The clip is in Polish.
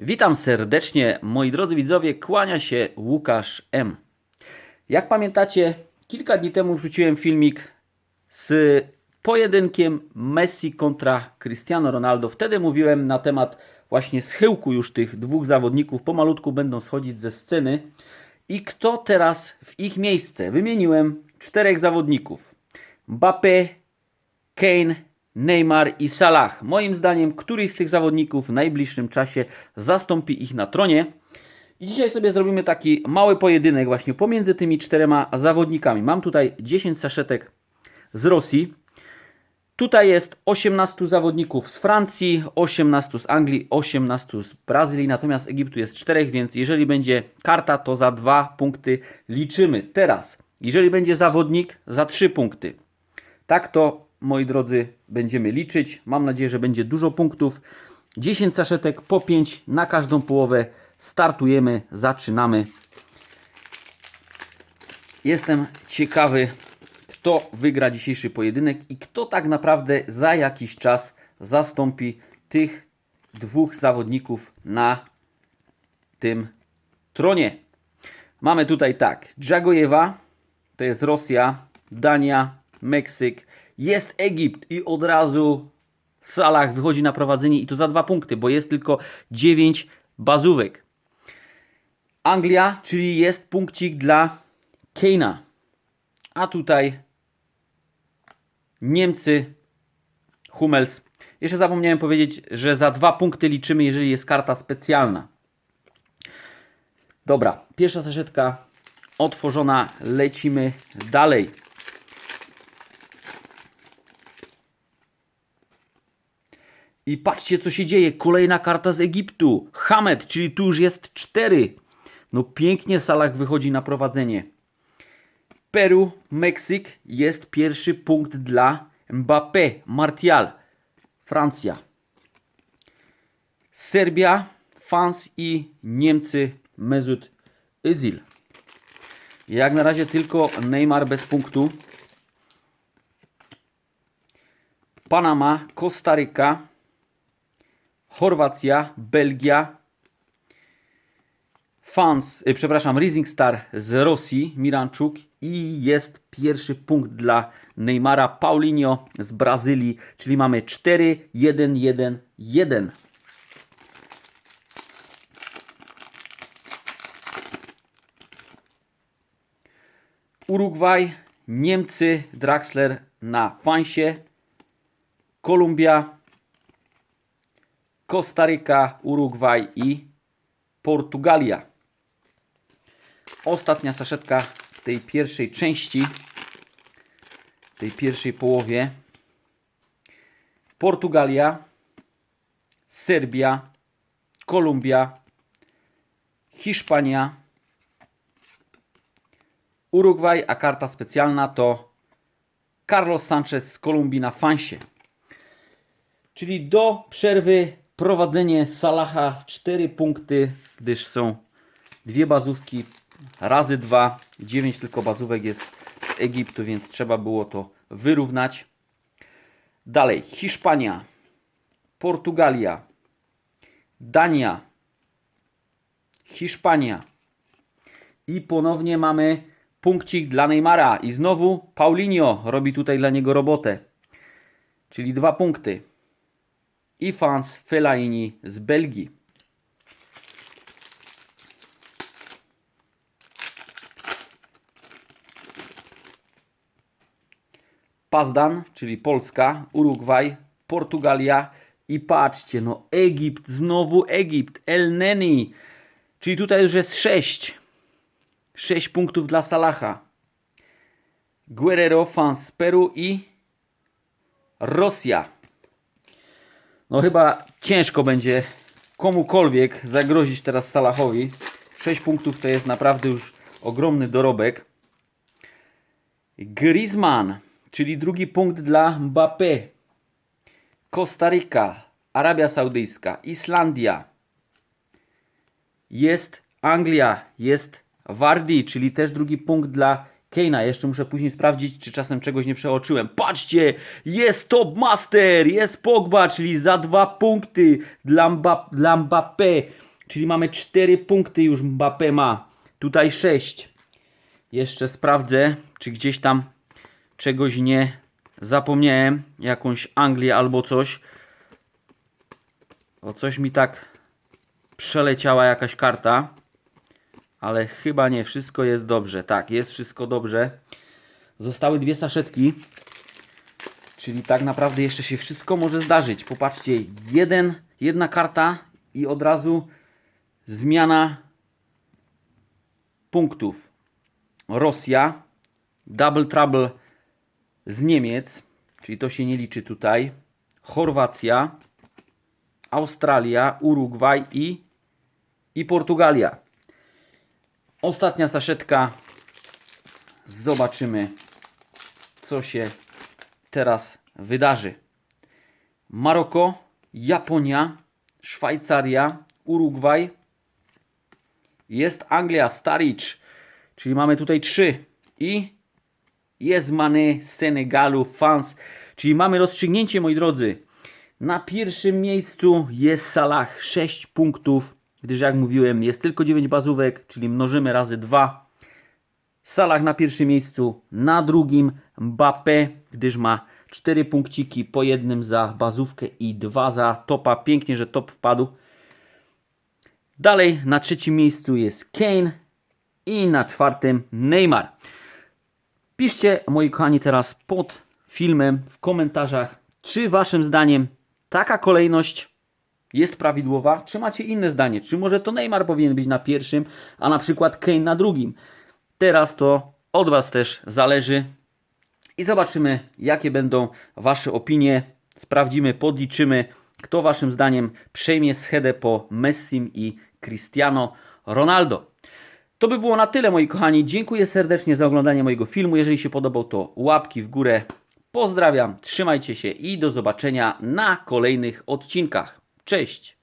Witam serdecznie, moi drodzy widzowie, kłania się Łukasz M. Jak pamiętacie, kilka dni temu wrzuciłem filmik z pojedynkiem Messi kontra Cristiano Ronaldo. Wtedy mówiłem na temat właśnie schyłku już tych dwóch zawodników, pomalutku będą schodzić ze sceny. I kto teraz w ich miejsce? Wymieniłem czterech zawodników. Mbappé, Kane, Neymar i Salah. Moim zdaniem, któryś z tych zawodników w najbliższym czasie zastąpi ich na tronie. I dzisiaj sobie zrobimy taki mały pojedynek właśnie pomiędzy tymi czterema zawodnikami. Mam tutaj 10 saszetek z Rosji. Tutaj jest 18 zawodników z Francji, 18 z Anglii, 18 z Brazylii, natomiast Egiptu jest 4, więc jeżeli będzie karta, to za 2 punkty liczymy. Teraz, jeżeli będzie zawodnik, za 3 punkty. Tak to, moi drodzy, będziemy liczyć. Mam nadzieję, że będzie dużo punktów. 10 saszetek po 5 na każdą połowę. Startujemy, zaczynamy. Jestem ciekawy, kto wygra dzisiejszy pojedynek i kto tak naprawdę za jakiś czas zastąpi tych dwóch zawodników na tym tronie. Mamy tutaj tak, Dżagojewa, to jest Rosja, Dania, Meksyk, jest Egipt i od razu Salah wychodzi na prowadzenie i to za dwa punkty, bo jest tylko 9 bazówek. Anglia, czyli jest punkcik dla Keina. A tutaj Niemcy, Hummels. Jeszcze zapomniałem powiedzieć, że za dwa punkty liczymy, jeżeli jest karta specjalna. Dobra, pierwsza saszetka otworzona, lecimy dalej. I patrzcie, co się dzieje. Kolejna karta z Egiptu. Hamed, czyli tu już jest 4. No pięknie Salah wychodzi na prowadzenie. Peru, Meksyk jest pierwszy punkt dla Mbappé, Martial, Francja. Serbia, Fans i Niemcy, Mesut Özil. Jak na razie tylko Neymar bez punktu. Panama, Kostaryka, Chorwacja, Belgia, Fans, y, przepraszam, Rising Star z Rosji, Miranczuk. I jest pierwszy punkt dla Neymara. Paulinho z Brazylii, czyli mamy 4, 1, 1, 1. Urugwaj, Niemcy, Draxler na Fansie, Kolumbia, Kostaryka, Urugwaj i Portugalia. Ostatnia saszetka tej pierwszej części, tej pierwszej połowie. Portugalia, Serbia, Kolumbia, Hiszpania, Urugwaj, a karta specjalna to Carlos Sanchez z Kolumbii na fansie. Czyli do przerwy prowadzenie Salaha 4 punkty, gdyż są dwie bazówki razy 2, 9 tylko bazówek jest z Egiptu, więc trzeba było to wyrównać. Dalej Hiszpania, Portugalia, Dania, Hiszpania i ponownie mamy punkcik dla Neymara i znowu Paulinho robi tutaj dla niego robotę. Czyli dwa punkty i Fans Fellaini z Belgii. Pazdan, czyli Polska, Urugwaj, Portugalia i patrzcie, no Egipt, znowu Egipt, El Neni, czyli tutaj już jest 6. 6 punktów dla Salaha. Guerrero, Fans Peru i Rosja. No chyba ciężko będzie komukolwiek zagrozić teraz Salahowi. 6 punktów to jest naprawdę już ogromny dorobek. Griezmann, czyli drugi punkt dla Mbappé. Kostaryka, Arabia Saudyjska, Islandia. Jest Anglia, jest Wardi, czyli też drugi punkt dla Keina. Jeszcze muszę później sprawdzić, czy czasem czegoś nie przeoczyłem. Patrzcie, jest Top Master, jest Pogba, czyli za dwa punkty dla, dla Mbappé. Czyli mamy 4 punkty już Mbappé ma. Tutaj 6. Jeszcze sprawdzę, czy gdzieś tam czegoś nie zapomniałem. Jakąś Anglię albo coś. O coś mi tak przeleciała jakaś karta. Ale chyba nie, wszystko jest dobrze. Tak, jest wszystko dobrze. Zostały dwie saszetki. Czyli tak naprawdę jeszcze się wszystko może zdarzyć. Popatrzcie, jeden, jedna karta i od razu zmiana punktów. Rosja, Double Trouble z Niemiec, czyli to się nie liczy tutaj. Chorwacja, Australia, Urugwaj i, i Portugalia. Ostatnia saszetka. Zobaczymy, co się teraz wydarzy. Maroko, Japonia, Szwajcaria, Urugwaj. Jest Anglia, Staricz, czyli mamy tutaj trzy. I jest Mane Senegalu, Fans, czyli mamy rozstrzygnięcie, moi drodzy. Na pierwszym miejscu jest Salah, 6 punktów, gdyż jak mówiłem, jest tylko 9 bazówek, czyli mnożymy razy 2. Salah na pierwszym miejscu, na drugim Mbappé, gdyż ma 4 punkciki po jednym za bazówkę i 2 za topa. Pięknie, że top wpadł. Dalej na trzecim miejscu jest Kane i na czwartym Neymar. Piszcie, moi kochani, teraz pod filmem w komentarzach, czy waszym zdaniem taka kolejność jest prawidłowa, czy macie inne zdanie? Czy może to Neymar powinien być na pierwszym, a na przykład Kane na drugim? Teraz to od was też zależy i zobaczymy, jakie będą wasze opinie. Sprawdzimy, podliczymy, kto waszym zdaniem przejmie schedę po Messim i Cristiano Ronaldo. To by było na tyle, moi kochani. Dziękuję serdecznie za oglądanie mojego filmu. Jeżeli się podobał, to łapki w górę. Pozdrawiam, trzymajcie się i do zobaczenia na kolejnych odcinkach. Cześć!